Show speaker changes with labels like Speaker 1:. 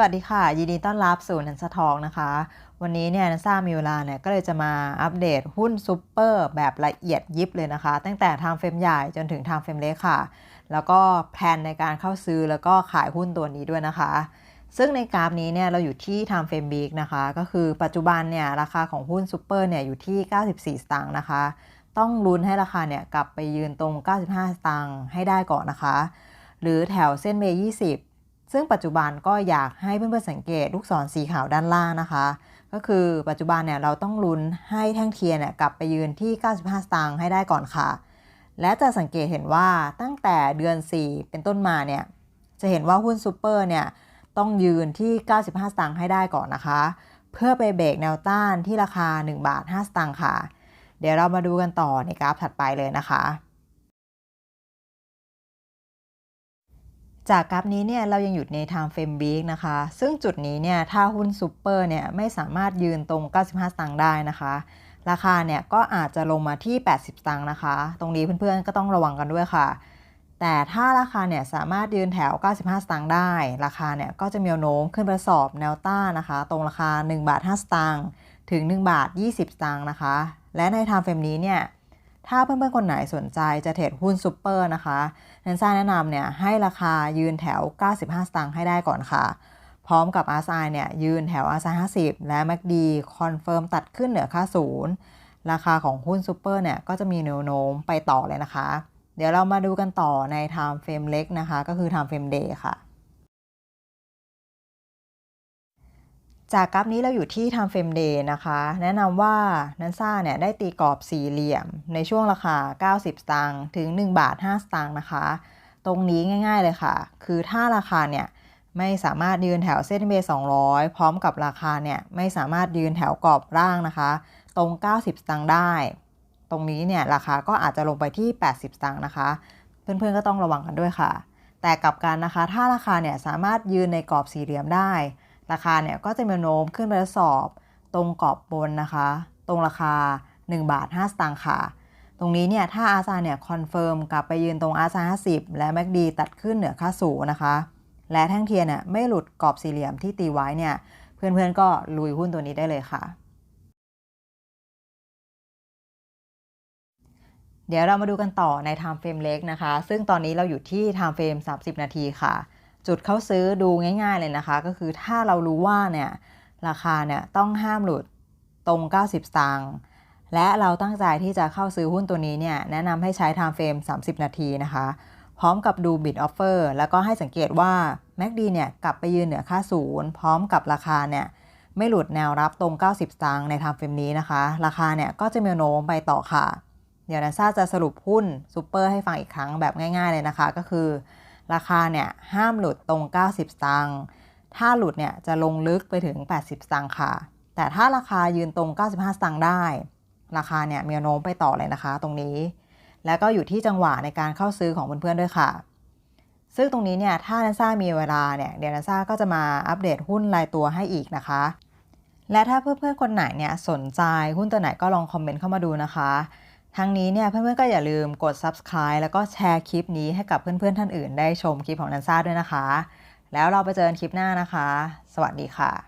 Speaker 1: วัสดีค่ะ ยินดีต้อนรับสู่นันสทองนะคะ วันนี้เนี่ยนันซ่ามีเวลาเนี่ยก็เลยจะมาอัปเดตหุ้นซูเปอร์แบบละเอียดยิบเลยนะคะ ตั้งแต่ทางเฟรมใหญ่จนถึงทางเฟรมเล็กค่ะ แล้วก็แผนในการเข้าซื้อแล้วก็ขายหุ้นตัวนี้ด้วยนะคะ ซึ่งในกราฟนี้เนี่ยเราอยู่ที่ทางเฟรมบิ๊กนะคะ ก็คือปัจจุบันเนี่ยราคาของหุ้นซูเปอร์เนี่ยอยู่ที่ 94 สตางค์นะคะ ต้องลุ้นให้ราคาเนี่ยกลับไปยืนตรง 95 สตางค์ให้ได้ก่อนนะคะ หรือแถวเส้นเมย์20 ซึ่งปัจจุบันก็อยากให้เพื่อนๆสังเกตลูกศรสีขาวด้านล่างนะคะ ก็คือปัจจุบันเนี่ยเราต้องลุ้นให้แท่งเทียนเนี่ยกลับไปยืนที่ 95 สตางค์ให้ได้ก่อนค่ะ และจะสังเกตเห็นว่าตั้งแต่เดือน 4 เป็นต้นมาเนี่ยจะเห็นว่าหุ้นซูเปอร์เนี่ยต้องยืนที่ 95 สตางค์ให้ได้ก่อนนะคะ เพื่อไปเบรกแนวต้านที่ราคา 1 บาท 5 สตางค์ค่ะ เดี๋ยวเรามาดูกันต่อในกราฟถัดไปเลยนะคะ จากกราฟนี้เนี่ยเรายังอยู่ใน time frame week นะคะ ซึ่งจุดนี้เนี่ยถ้าหุ้นซูเปอร์เนี่ยไม่สามารถยืนตรง 95 สตางค์ได้นะคะ ราคาเนี่ยก็อาจจะลงมาที่ 80 สตางค์นะคะ ตรงนี้เพื่อนๆก็ต้องระวังกันด้วยค่ะ แต่ถ้าราคาเนี่ยสามารถยืนแถว 95 สตางค์ได้ ราคาเนี่ยก็จะมีโน้มขึ้นไปสอบแนวต้านนะคะ ตรงราคา 1 บาท 5 สตางค์ถึง 1 บาท 20 สตางค์นะคะ และใน time frame นี้เนี่ย ถ้าเพื่อนๆ คนไหนสนใจจะเทรดหุ้นซูเปอร์นะคะนันซ่าแนะนำเนี่ยให้ราคายืนแถว 95 สตางค์ให้ได้ก่อนค่ะ พร้อมกับ RSI เนี่ยยืนแถว RSI 50 และ MACD คอนเฟิร์มตัดขึ้นเหนือค่าศูนย์ราคาของหุ้นซูเปอร์เนี่ยก็จะมีแนวโน้มไปต่อเลยนะคะ เดี๋ยวเรามาดูกันต่อใน Time Frame เล็กนะคะ ก็คือ Time Frame Day ค่ะ จากกราฟนี้เราอยู่ที่ Time Frame Day นะคะ แนะนำว่านันซ่าเนี่ยได้ตีกรอบสี่เหลี่ยม ในช่วงราคา 90 สตางค์ถึง 1 บาท 5 สตางค์นะคะ ตรงนี้ง่ายๆเลยค่ะ คือถ้าราคาเนี่ยไม่สามารถยืนแถวเส้นเบ200 พร้อมกับราคาเนี่ยไม่สามารถยืนแถวกรอบร่างนะคะ ตรง 90 สตางค์ได้ ตรงนี้เนี่ยราคาก็อาจจะลงไปที่ 80 สตางค์นะคะ เพื่อนๆก็ต้องระวังกันด้วยค่ะ แต่กลับกันนะคะ ถ้าราคาเนี่ยสามารถยืนในกรอบสี่เหลี่ยมได้ ราคาเนี่ยก็จะมีโน้มขึ้นไปทดสอบ ตรงกรอบบนนะคะ ตรงราคา 1 บาท 5 สตางค์ค่ะ ตรงนี้เนี่ยถ้าอาซาเนี่ยคอนเฟิร์มกลับไปยืนตรงอาซา50 และ MACD ตัดขึ้นเหนือค่าสูงนะคะ และแท่งเทียนเนี่ยไม่หลุดกรอบสี่เหลี่ยมที่ตีไว้เนี่ยเพื่อนๆก็ลุยหุ้นตัวนี้ได้เลยค่ะ เดี๋ยวเรามาดูกันต่อใน time frame เล็กนะคะ ซึ่งตอนนี้เราอยู่ที่ time frame 30 นาทีค่ะ จุดเข้าซื้อดูง่าย ๆเลยนะคะ ก็คือถ้าเรารู้ว่าเนี่ยราคาเนี่ยต้องห้ามหลุดตรง 90 สตางค์และเราตั้งใจที่จะเข้าซื้อหุ้นตัวนี้เนี่ยแนะนำให้ใช้ time frame 30 นาทีนะคะ พร้อมกับดู bid offer แล้วก็ให้สังเกตว่า MACD เนี่ยกลับไปยืนเหนือค่าศูนย์พร้อมกับราคาเนี่ยไม่หลุดแนวรับตรง 90 สตางค์ใน time frame นี้นะคะ ราคาเนี่ยก็จะมีโน้มไปต่อค่ะ เดี๋ยวนันซ่าจะสรุปหุ้นซูเปอร์ให้ฟังอีกครั้งแบบง่าย ๆเลยนะคะ ก็คือ ราคาเนี่ยห้ามหลุดตรง 90 สตางค์ ถ้าหลุดเนี่ยจะลงลึกไปถึง 80 สตางค์ค่ะ แต่ถ้าราคายืนตรง 95 สตางค์ได้ ราคาเนี่ยมีโน้มไปต่อเลยนะคะตรงนี้ แล้วก็อยู่ที่จังหวะในการเข้าซื้อของเพื่อนๆด้วยค่ะ ซึ่งตรงนี้เนี่ยถ้านันซ่ามีเวลาเนี่ยเดี๋ยวนันซ่าก็จะมาอัปเดตหุ้นรายตัวให้อีกนะคะ และถ้าเพื่อนๆคนไหนเนี่ยสนใจหุ้นตัวไหนก็ลองคอมเมนต์เข้ามาดูนะคะ ทั้งนี้เนี่ยเพื่อนๆก็อย่าลืมกด subscribe แล้วก็แชร์คลิปนี้ให้กับเพื่อนๆท่านอื่น ได้ชมคลิปของนันซ่าด้วยนะคะ แล้วเราไปเจอกันคลิปหน้านะคะ สวัสดีค่ะ